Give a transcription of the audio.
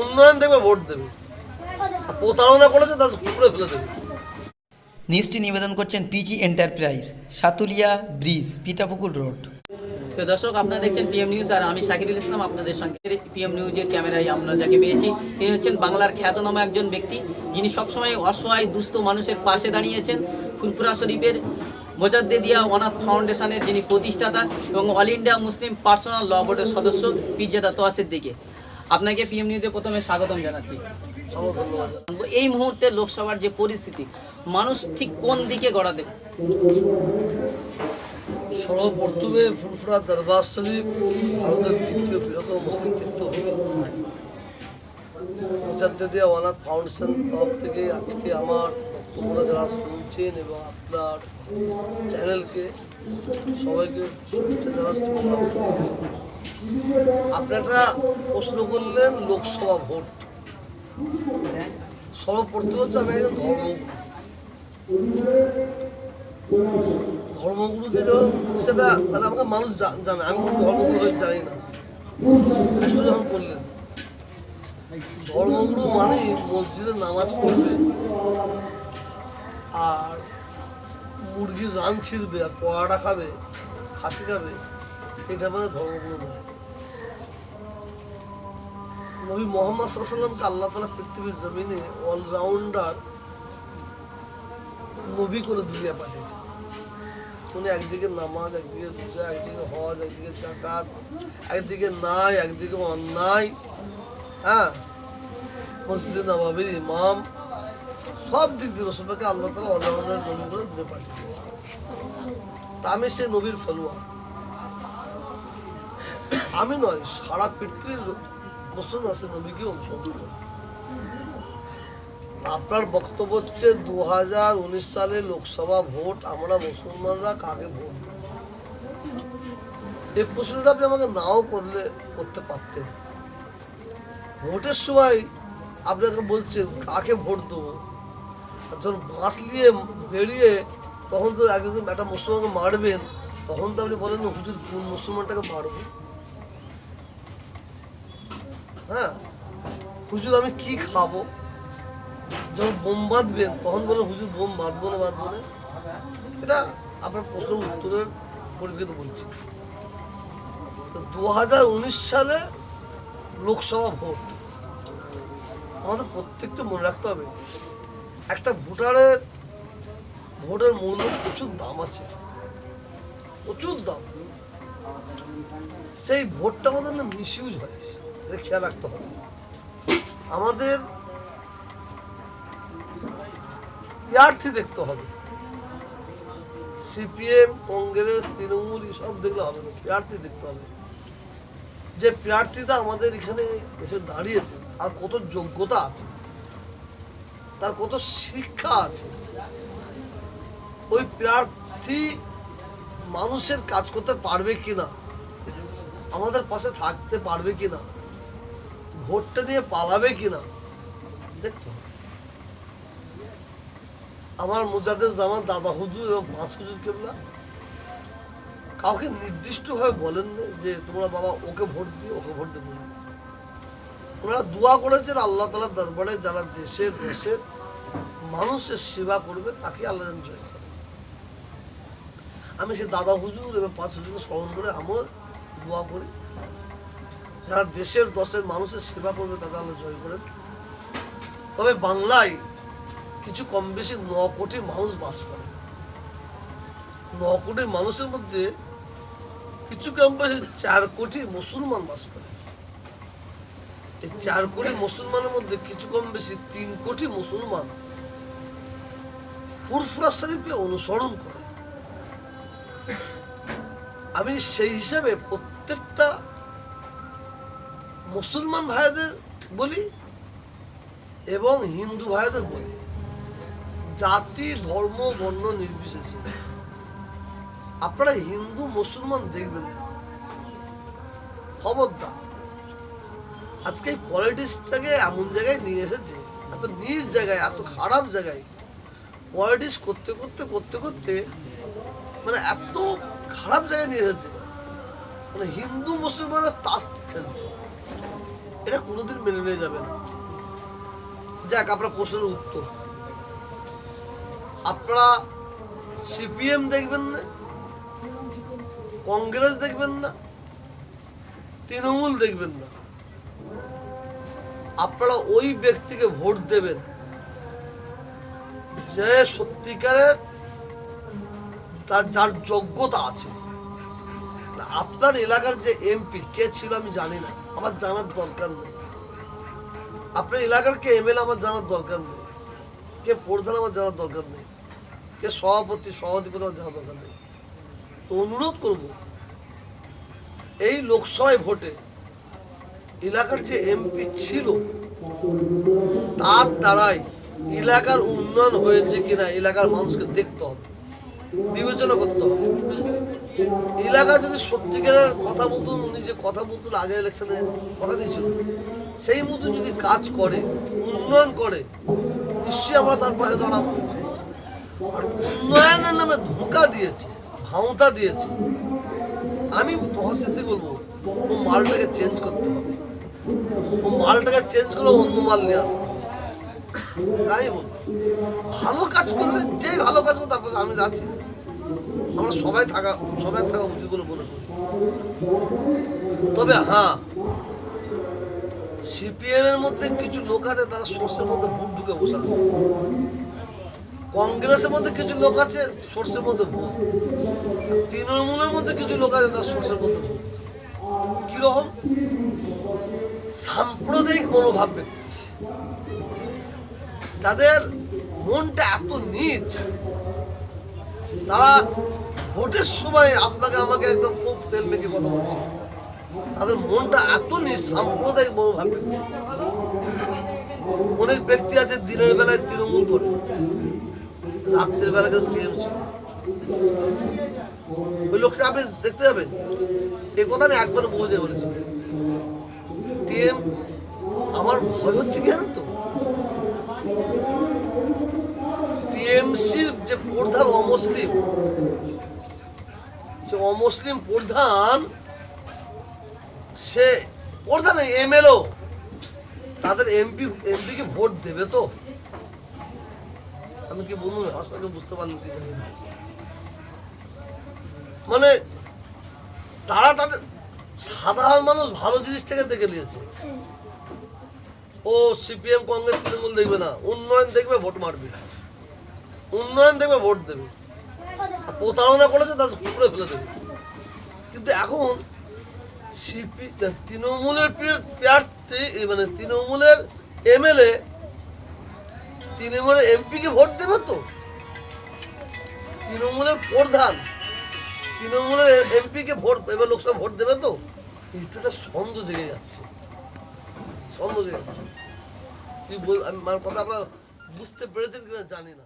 উন্নয়ন দেখবে ভোট দেবে। প্রতারণা করেছে তাদের কুকুরে ফেলে দেবে। নিউজটি নিবেদন করছেন PG enterprise Satulia bridge Pithapukur road. প্রিয় দর্শক আপনারা দেখছেন পিএম নিউজ আর আমি শাকিরুল ইসলাম আপনাদের সঙ্গে। পিএম নিউজের ক্যামেরায় আমরা যাকে পেয়েছি তিনি হচ্ছেন বাংলার খ্যাতনামা একজন ব্যক্তি যিনি সবসময় অসহায় দুস্থ মানুষের পাশে দাঁড়িয়েছেন। ফুলপুরা শরীফের মোজাদ্দেদিয়া অনাথ ফাউন্ডেশনের যিনি প্রতিষ্ঠাতা এবং all India Muslim personal law বোর্ডের সদস্য পীরজাদা তোয়াসের দিকে। আপনাকে পিএম নিউজে প্রথমে স্বাগতম জানাচ্ছি। এই মুহূর্তে লোকসভার যে পরিস্থিতি, মানুষ ঠিক কোন দিকে গড়া দেবে সর্বপ্রথমে ফুলফুরা দরবার ভারতের দ্বিতীয় বৃহত্তম মুসলিম তীর্থভূমি মুজাদ্দেদিয়া ওয়ানাথ ফাউন্ডেশন তরফ থেকে আজকে আমার বক্তব্যটা যারা শুনছেন এবং আপনার চ্যানেলকে সবাইকে শুভেচ্ছা জানাচ্ছি। প্রণাম জানাচ্ছি। আপনি একটা প্রশ্ন করলেন লোকসভা ভোট। সর্বপ্রথম হচ্ছে, আমি একজন ধর্ম। ধর্মগুরুকে যখন সেটা মানে আমাকে মানুষ জানে। আমি কোনো ধর্মগুরু জানি না। প্রশ্ন যখন করলেন ধর্মগুরু মানে মসজিদে নামাজ পড়বে আর মুরগির রান ছিঁড়বে আর পড়াটা খাবে, খাসি খাবে, এটা মানে ধর্মগুরু নয়। নবী মোহাম্মদ সাল্লামকে আল্লাহ তালা পৃথিবীর জমিনে অলরাউন্ডার নবী করে দুনিয়া পাঠিয়েছে উনি একদিকে নামাজ, একদিকে রোজা, একদিকে হজ, একদিকে চাকাত একদিকে নাই একদিকে অন্যায়। হ্যাঁ? মসজিদে নবাবির ইমাম, সব দিক দিয়ে রসুলকে আল্লাহ তালা অলরাউন্ডার নবী করে দিতে পাঠিয়েছে তা আমি সে নবীর ফেলুয়া আমি নয়, সারা পৃথিবীর আছে নবীকে অনুসরণ আপনার বক্তব্য হচ্ছে দু হাজার উনিশ সালে লোকসভা ভোট, আমরা মুসলমানরা কাকে ভোট? এই প্রশ্নটা আপনি আমাকে নাও করলে, করতে পারতেন। ভোটের সময় আপনাকে বলছেন কাকে ভোট দেবো? আর যখন বাঁশ নিয়ে বেরিয়ে তখন তো একজন একটা মুসলমানকে মারবেন, তখন তো আপনি বলেন হুজুর কোন মুসলমানটাকে মারবো? হ্যাঁ? হুজুর, আমি কি খাব? যখন বোম বাঁধবেন, তখন বলে হুজুর, বোম বাঁধবো না বাঁধবো না। এটা আপনার প্রশ্নের উত্তরের পরিপ্রেক্ষিতে বলছি। তো দু হাজার উনিশ সালে লোকসভা ভোট। আমাদের প্রত্যেকটা মনে রাখতে হবে, একটা ভোটারের, ভোটের মূল্য প্রচুর দাম আছে। প্রচুর দাম। সেই ভোটটা আমাদের না মিসইউজ হয়। খেয়াল রাখতে হবে। আমাদের প্রার্থী দেখতে হবে। সিপিএম, কংগ্রেস, তৃণমূল সব দেখলে হবে না। প্রার্থী দেখতে হবে। যে প্রার্থীটা আমাদের এখানে এসে দাঁড়িয়েছে, আর কত যোগ্যতা আছে, তার কত শিক্ষা আছে, ওই প্রার্থী মানুষের কাজ করতে পারবে কিনা, আমাদের পাশে থাকতে পারবে কিনা ভোটটা নিয়ে পালাবে কিনা? দেখতে আমার মুজাদের জামান, দাদা হুজুর এবং পাঁচ হুজুর কেবলা, কাউকে নির্দিষ্টভাবে বলেন যে তোমরা বাবা ওকে ভোট দিও, ওকে ভোট দেবো ওনারা দোয়া করেছেন আল্লাহ তালার দরবারে, যারা দেশের দেশের মানুষের সেবা করবে, তাকে আল্লাহ জয় করে। আমি সে দাদা হুজুর এবং পাঁচ হুজুরকে স্মরণ করে আমার দোয়া করি। যারা দেশের দশের মানুষের সেবা করবে তাদের আল্লাহ জয় করেন। তবে বাংলায় কিছু কম বেশি ন কোটি মানুষ বাস করে। ন কোটি মানুষের মধ্যে কিছু কম বেশি চার কোটি মুসলমান বাস করে। এই চার কোটি মুসলমানের মধ্যে কিছু কম বেশি তিন কোটি মুসলমান ফুরফুরা শরীফকে অনুসরণ করে। আমি সেই হিসাবে প্রত্যেকটা মুসলমান ভাইদের বলি এবং হিন্দু ভাইদের বলি। জাতি, ধর্ম, বর্ণ নির্বিশেষে। আপনারা হিন্দু, মুসলমান দেখবেন। খবরদার। আজকে এই পলিটিক্সটাকে এমন জায়গায় নিয়ে এসেছে, এত নিজ জায়গায়, এত খারাপ জায়গায়। পলিটিক্স করতে করতে করতে করতে মানে এত খারাপ জায়গায় নিয়ে এসেছে। মানে হিন্দু, মুসলমানের তাস খেলছে এটা কোনোদিন মেনে নিয়ে যাবে না। যাক, আপনার প্রশ্নের উত্তর। আপনারা সিপিএম দেখবেন না, কংগ্রেস দেখবেন না, তৃণমূল দেখবেন না। আপনারা ওই ব্যক্তিকে ভোট দেবেন যে সত্যিকারে তার, যার যোগ্যতা আছে। আপনার এলাকার যে এমপি, কে ছিল আমি জানি না। আমার জানার দরকার নেই। আপনার এলাকার কে এমএলএ আমার জানার দরকার নেই। কে প্রধান আমার জানার দরকার নেই। কে সভাপতি, সভাধিপতি আমার জানার দরকার নেই। তো অনুরোধ করব, এই লোকসভায় ভোটে এলাকার যে এমপি ছিল, তার দ্বারাই এলাকার উন্নয়ন হয়েছে কিনা, এলাকার মানুষকে দেখতে হবে, বিবেচনা করতে হবে। এলাকা যদি সত্যিকারের কথা বলতুন উনি যে কথা বলতুন আগের ইলেকশনে কথা দিয়েছিল। সেই মতো যদি কাজ করে, উন্নয়ন করে, নিশ্চয়ই আমরা তার পাশে দাঁড়াবো। আর উন্নয়নের নামে ধোঁকা দিয়েছে, ভাঁওতা দিয়েছে। আমি তহসিদ্ধি বলব, ও মালটাকে চেঞ্জ করতে হবে। ও মালটাকে চেঞ্জ করে অন্য মাল নিয়ে আসতে। তাই বলব, ভালো কাজ করলে যে ভালো কাজ করবে তারপর আমি যাচ্ছি আমরা সবাই থাকা সবাই থাকা উচিত বলে মনে করি। তবে হ্যাঁ সিপিএম এর মধ্যে কিছু লোক আছে, তারা সোর্সের মধ্যে ভোট ঢুকে বসে আছে। কংগ্রেসের মধ্যে কিছু লোক আছে সোর্সের মধ্যে ভোট। তৃণমূলের মধ্যে কিছু লোক আছে, তারা সোর্সের মধ্যে ভোট। কীরকম? সাম্প্রদায়িক মনোভাব ব্যক্তি। তাদের মনটা এত নিচ। তারা ভোটের সময় আপনাকে আমাকে একদম খুব তেল মেখে কথা বলছে। তাদের মনটা এত সাম্প্রদায়িক মনোভাব অনেক ব্যক্তি আছে দিনের বেলায় তৃণমূল করে, রাত্রের বেলা কিন্তু টিএমসি ওই লোকটা আপনি দেখতে যাবেন? এই কথা আমি একবার বুঝে বলেছি। টিএম, আমার ভয় হচ্ছে কি জানেন তো? টিএমসির যে প্রধান অমুসলিম অমুসলিম প্রধান, সে প্রধান এমএলও, তাদের এমপি, এমপিকে ভোট দেবে তো? আমি কি বলুন আসলে বুঝতে পারলাম কি জানি না। মানে তারা তাদের সাধারণ মানুষ ভালো জিনিসটাকে দেখে নিয়েছে। ও সিপিএম, কংগ্রেস, তৃণমূল দেখবে না, উন্নয়ন দেখবে, ভোট মারবে। উন্নয়ন দেখবে, ভোট দেবে। প্রতারণা করেছে তাদের টুকরে ফেলে দেবে। কিন্তু এখন সিপি তৃণমূলের প্রার্থী মানে তৃণমূলের এমএলএ, তৃণমূলের এমপিকে ভোট দেবে তো? তৃণমূলের প্রধান, তৃণমূলের এমপিকে ভোট, এবার লোকসভা ভোট দেবে তো? একটুটা সন্দেহ জেগে যাচ্ছে। সন্দেহ জেগে যাচ্ছে। তুই বল আমি আমার কথা আপনারা বুঝতে পেরেছেন কিনা জানি না।